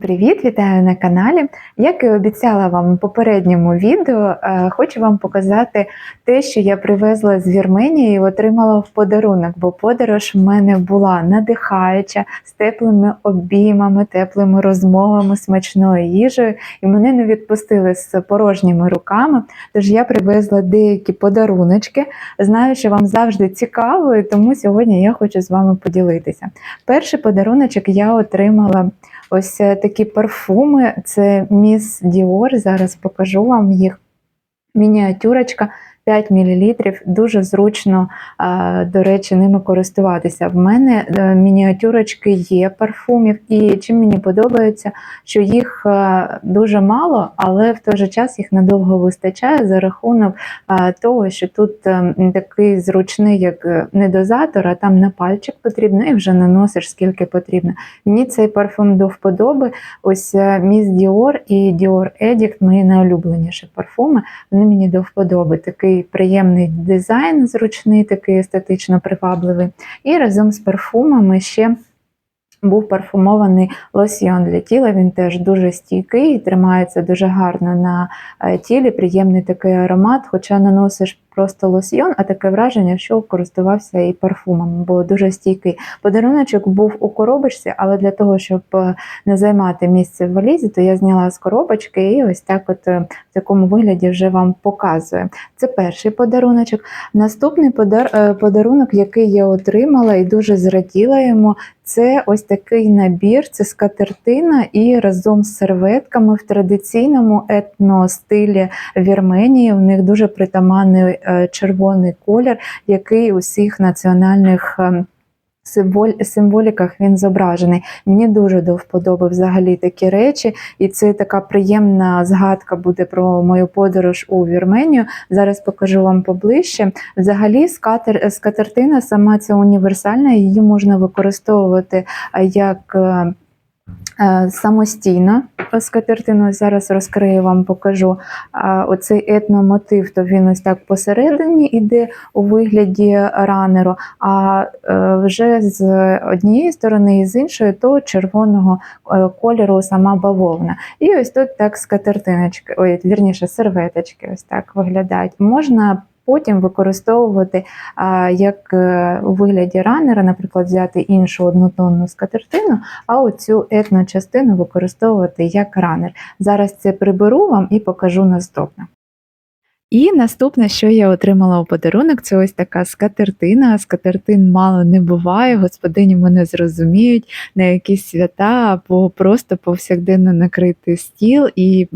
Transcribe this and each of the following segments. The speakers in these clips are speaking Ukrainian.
Привіт, вітаю на каналі. Як і обіцяла вам у попередньому відео, е, хочу вам показати те, що я привезла з Вірменії і отримала в подарунок, бо подорож в мене була надихаюча з теплими обіймами, теплими розмовами, смачною їжею, і мене не відпустили з порожніми руками. Тож я привезла деякі подаруночки. Знаю, що вам завжди цікаво, і тому сьогодні я хочу з вами поділитися. Перший подаруночок я отримала. Ось е, такі парфуми. Це Міс Діор. Зараз покажу вам їх. Мініатюрочка 5 мл. Дуже зручно, до речі, ними користуватися. В мене е, мініатюрочки є парфумів, і чим мені подобається, що їх е, дуже мало, але в той же час їх надовго вистачає за рахунок того, що тут е, такий зручний, як е, не дозатор, а там на пальчик потрібно, і вже наносиш скільки потрібно. Мені цей парфум до вподоби. Ось е, Міс Діор і Dior Edict, мої найулюбленіші парфуми. Вони мені до вподоби. Такий приємний дизайн, зручний, такий естетично привабливий. І разом з парфумами ще. Був парфумований лосьйон для тіла, він теж дуже стійкий тримається дуже гарно на е, тілі. Приємний такий аромат, хоча наносиш просто лосьйон, а таке враження, що користувався і парфумом, бо дуже стійкий. Подаруночок був у коробочці, але для того, щоб е, не займати місце в валізі, то я зняла з коробочки і ось так, от е, в такому вигляді, вже вам показую. Це перший подаруночок. Наступний подар... е, подарунок, який я отримала і дуже зраділа йому, це ось такий набір, це скатертина і разом з серветками в традиційному етностилі Вірменії. У них дуже притаманний е, червоний колір, який усіх національних. Символіках він зображений. Мені дуже до вподоби взагалі такі речі, і це така приємна згадка буде про мою подорож у Вірменію. Зараз покажу вам поближче. Взагалі, скатер, скатертина сама ця універсальна, її можна використовувати як е, самостійно. Скатертину зараз розкрию вам, покажу. Оцей етномотив, то він ось так посередині іде у вигляді ранеру, а е, вже з однієї сторони і з іншої, то червоного е, кольору сама бавовна. І ось тут так скатертиночки, ой, вірніше, серветочки ось так виглядають. Можна потім використовувати як е, у вигляді ранера, наприклад, взяти іншу однотонну скатертину, а оцю етночастину використовувати як ранер. Зараз це приберу вам і покажу наступне. І наступне, що я отримала у подарунок, це ось така скатертина. Скатертин мало не буває. Господині мене зрозуміють на якісь свята або просто повсякденно накрити стіл і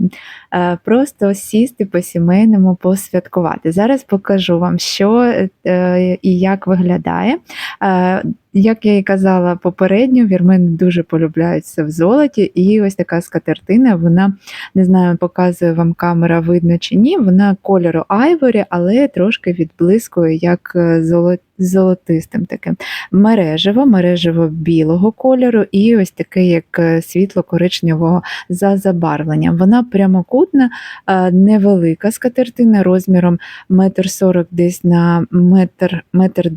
е, просто сісти по сімейному посвяткувати. Зараз покажу вам, що е, і як виглядає. Е, як я і казала попередньо, вірмени дуже полюбляються в золоті, і ось така скатертина, вона не знаю, показує вам камера, видно чи ні. Вона кольору айворі, але трошки відблискує як е, золо- золотистим таким. Мережево, мережево білого кольору, і ось таке, як е, світло-коричневого за забарвленням. Вона прямокутна, е, невелика скатертина розміром метр сорок десь на метр, метр.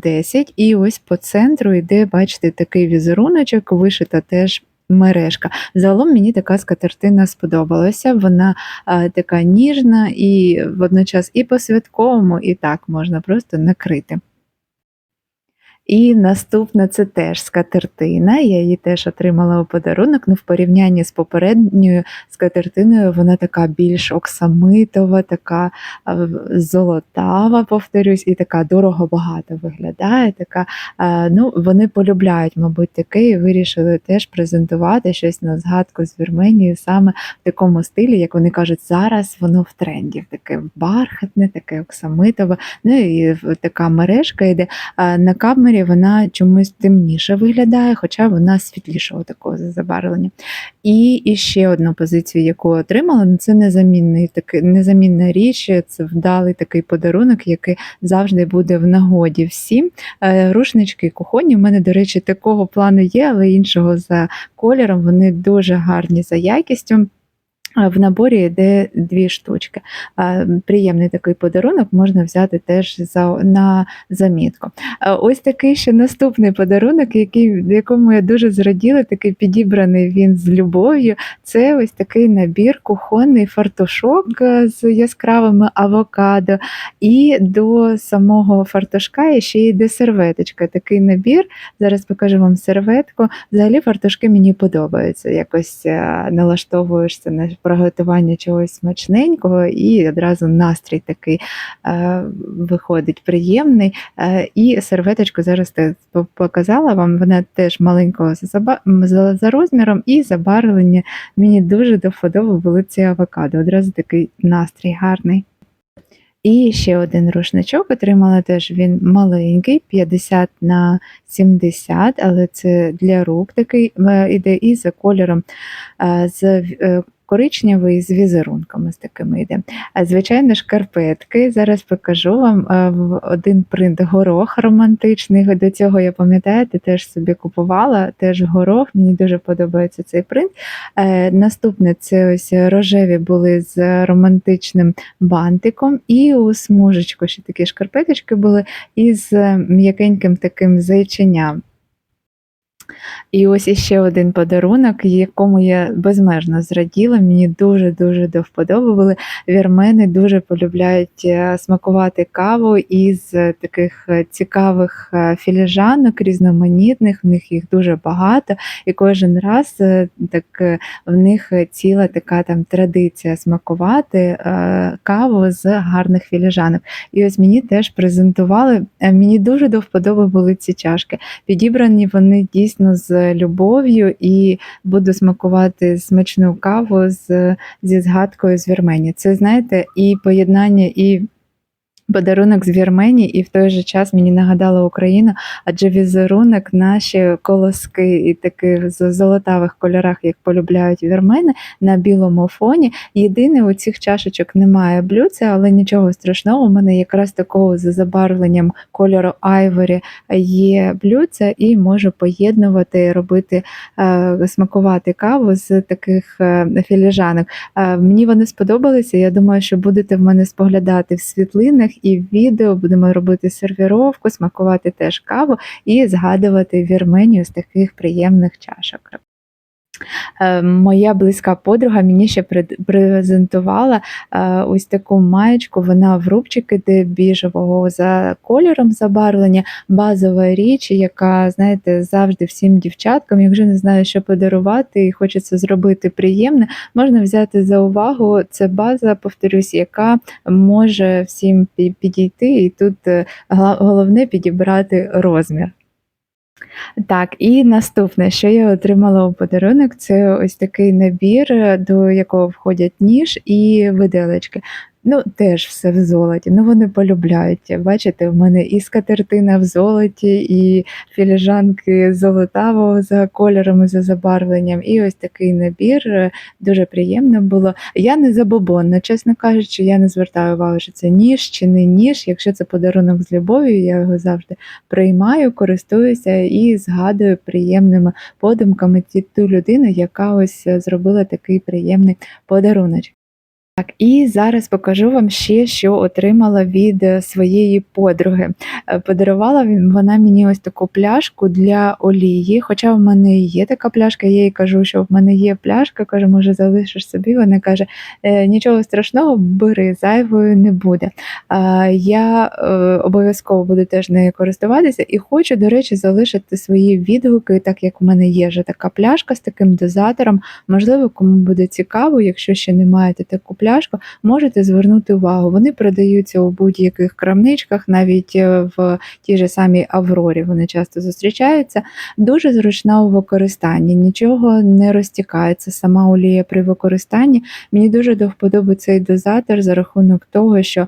І ось по центру йде, бачите, такий візеруночок, вишита теж. Мережка. Загалом мені така скатертина сподобалася. Вона а, така ніжна і водночас і по святковому, і так можна просто накрити. І наступна це теж скатертина. Я її теж отримала у подарунок. Ну, в порівнянні з попередньою скатертиною, вона така більш оксамитова, така золотава, повторюсь, і така дорого багато виглядає. Така, ну, вони полюбляють, мабуть, таке, і вирішили теж презентувати щось на згадку з Вірменією саме в такому стилі, як вони кажуть, зараз воно в тренді. Таке бархатне, таке оксамитове. Ну і така мережка йде. На камері вона чомусь темніше виглядає, хоча вона світлішого такого забарвлення. І, і ще одну позицію, яку отримала, ну, це незамінний такий, незамінна річ, це вдалий такий подарунок, який завжди буде в нагоді всім. Е, Рушнички кухонні. У мене, до речі, такого плану є, але іншого за кольором. Вони дуже гарні за якістю. В наборі йде дві штучки. Приємний такий подарунок можна взяти теж за, на замітку. Ось такий ще наступний подарунок, який, якому я дуже зраділа, такий підібраний він з любов'ю. Це ось такий набір, кухонний фартушок е, з яскравими авокадо. І до самого фартушка ще йде серветочка. Такий набір. Зараз покажу вам серветку. Взагалі фартушки мені подобаються. Якось е, налаштовуєшся на приготування чогось смачненького, і одразу настрій такий е, виходить приємний. Е, і серветочку зараз показала вам. Вона теж маленького за, розміром і забарвлення. Мені дуже до вподоби були ці авокадо. Одразу такий настрій гарний. І ще один рушничок отримала теж він маленький, 50 на 70, але це для рук такий е, іде і за кольором з коричневий з візерунками з такими йде. А звичайно, шкарпетки. Зараз покажу вам один принт горох романтичний. До цього я пам'ятаєте, теж собі купувала. Теж горох. Мені дуже подобається цей принт. Е, Наступне це ось рожеві були з романтичним бантиком, і у смужечку ще такі шкарпеточки були із м'якеньким таким зайченням. І ось іще один подарунок, якому я безмежно зраділа. Мені дуже-дуже до вподоби. Вірмени дуже полюбляють е, смакувати каву із е, таких е, цікавих філіжанок, різноманітних, в них їх дуже багато. І кожен раз так в них ціла така там традиція смакувати каву з гарних філіжанок. І ось мені теж презентували. Мені дуже до вподоби були ці чашки. Підібрані вони дійсно з любов'ю і буду смакувати смачну каву з, зі згадкою з Вірменії. Це знаєте, і поєднання, і подарунок з Вірменії, і в той же час мені нагадала Україну, адже візерунок наші колоски і таких з золотавих кольорах, як полюбляють вірмени, на білому фоні. Єдине, у цих чашечок немає блюдця, але нічого страшного. У мене якраз такого з забарвленням кольору айворі є блюдця, і можу поєднувати, робити, е, смакувати каву з таких е, філіжанок. Е, Мені вони сподобалися. Я думаю, що будете в мене споглядати в світлинах і відео. Будемо робити сервіровку, смакувати теж каву і згадувати Вірменію з таких приємних чашок. Е, Моя близька подруга мені ще презентувала е, ось таку маєчку. Вона в рубчик іде біжевого за кольором забарвлення, базова річ, яка, знаєте, завжди всім дівчаткам, якщо не знаю, що подарувати, і хочеться зробити приємне, можна взяти за увагу. Це база, повторюсь, яка може всім підійти, і тут е, головне підібрати розмір. Так, і наступне, що я отримала у подарунок, це ось такий набір, до якого входять ніж і виделечки. Ну, теж все в золоті. Ну, вони полюбляють. Бачите, в мене і скатертина в золоті, і філіжанки золотавого за кольором за забарвленням. І ось такий набір. Дуже приємно було. Я не забобонна, чесно кажучи, я не звертаю увагу, що це ніж чи не ніж. Якщо це подарунок з любов'ю, я його завжди приймаю, користуюся і згадую приємними подумками ті- ту людину, яка ось е, зробила такий приємний подарунок. Так, і зараз покажу вам ще, що отримала від е, своєї подруги. Е, Подарувала вона мені ось таку пляшку для олії. Хоча в мене є така пляшка, я їй кажу, що в мене є пляшка, кажу, може залишиш собі. Вона каже: «Е, нічого страшного, бери, зайвою не буде. Я обов'язково буду теж нею користуватися і хочу, до речі, залишити свої відгуки, так як в мене є вже така пляшка з таким дозатором. Можливо, кому буде цікаво, якщо ще не маєте таку пляшку, можете звернути увагу. Вони продаються у будь-яких крамничках, навіть е, в тій же самій Аврорі вони часто зустрічаються. Дуже зручна у використанні, нічого не розтікається. Сама олія при використанні. Мені дуже до вподоби цей дозатор за рахунок того, що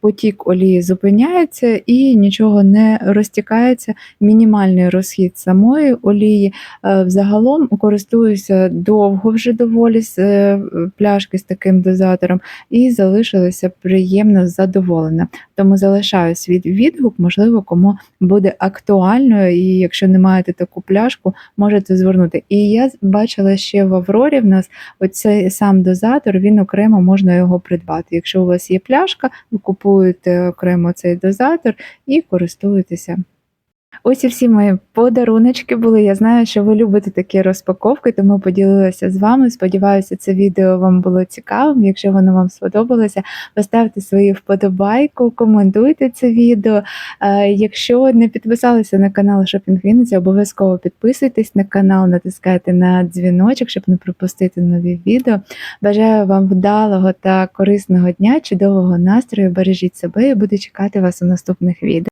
потік олії зупиняється і нічого не розтікається. Мінімальний розхід самої олії. Е, Взагалом користуюся довго вже доволі з е, пляшки з таким дозатором і залишилася приємно задоволена. Тому залишаю свій відгук, можливо, кому буде актуально, і якщо не маєте таку пляшку, можете звернути. І я бачила ще в Аврорі в нас оцей сам дозатор, він окремо можна його придбати. Якщо у вас є пляшка, ви купуєте окремо цей дозатор і користуєтеся. Ось і всі мої подаруночки були. Я знаю, що ви любите такі розпаковки, тому поділилася з вами. Сподіваюся, це відео вам було цікавим. Якщо воно вам сподобалося, поставте свою вподобайку, коментуйте це відео. Е, Якщо не підписалися на канал Шопінг Вінниця, обов'язково підписуйтесь на канал, натискайте на дзвіночок, щоб не пропустити нові відео. Бажаю вам вдалого та корисного дня, чудового настрою. Бережіть себе і буду чекати вас у наступних відео.